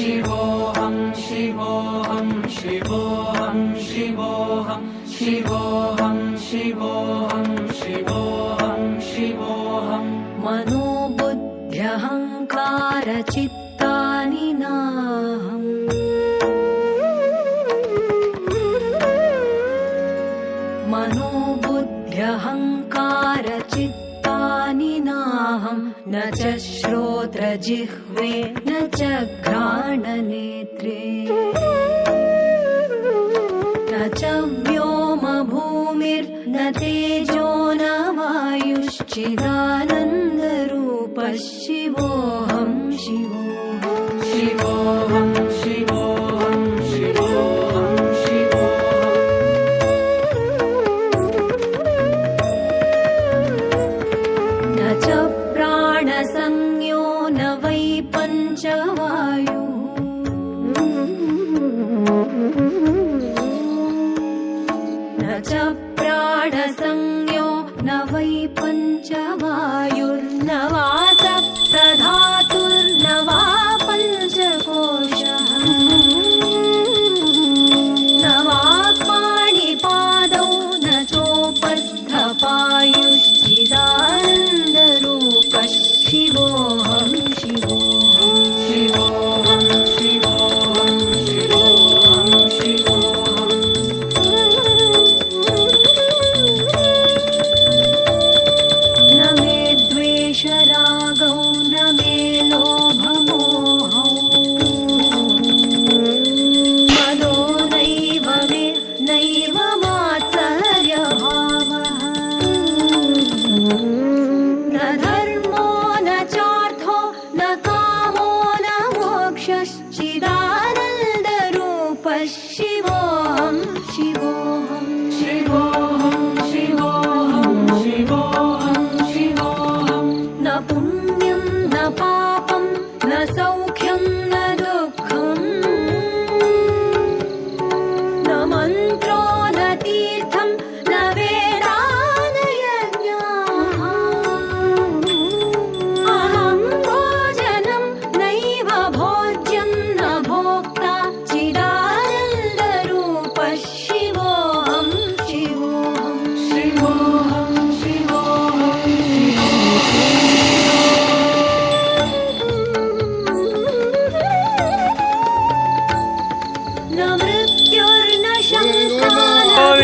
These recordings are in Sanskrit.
शिवोऽहं शिवोऽहं शिवोऽहं शिवोऽहं शिवोऽहं शिवोऽहं शिवोऽहं शिवोऽहं। मनोबुद्ध्यहङ्कारचित्तानि नाहम् न च श्रोत्रजिह्वे न च घ्राणनेत्रे। न च व्योमभूमिर्न तेजो न वायुश्चिदानन्दरूपः शिवोऽहं पञ्चवायुर्नवा सप्तधातुर्नवा पञ्चवोष नवापाणिपादौ न चोपद्धपायुश्चिदारूपशिवोऽशिवो पश्चिम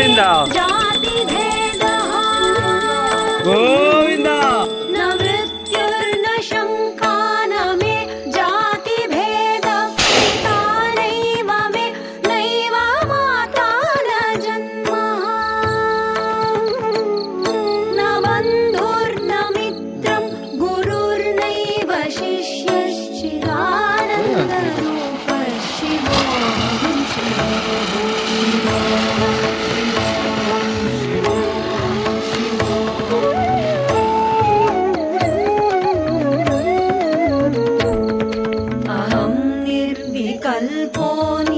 గోవింద. గోవింద. గురుర్నైవ శిష్యశ్చిదానందనో. கல்போனி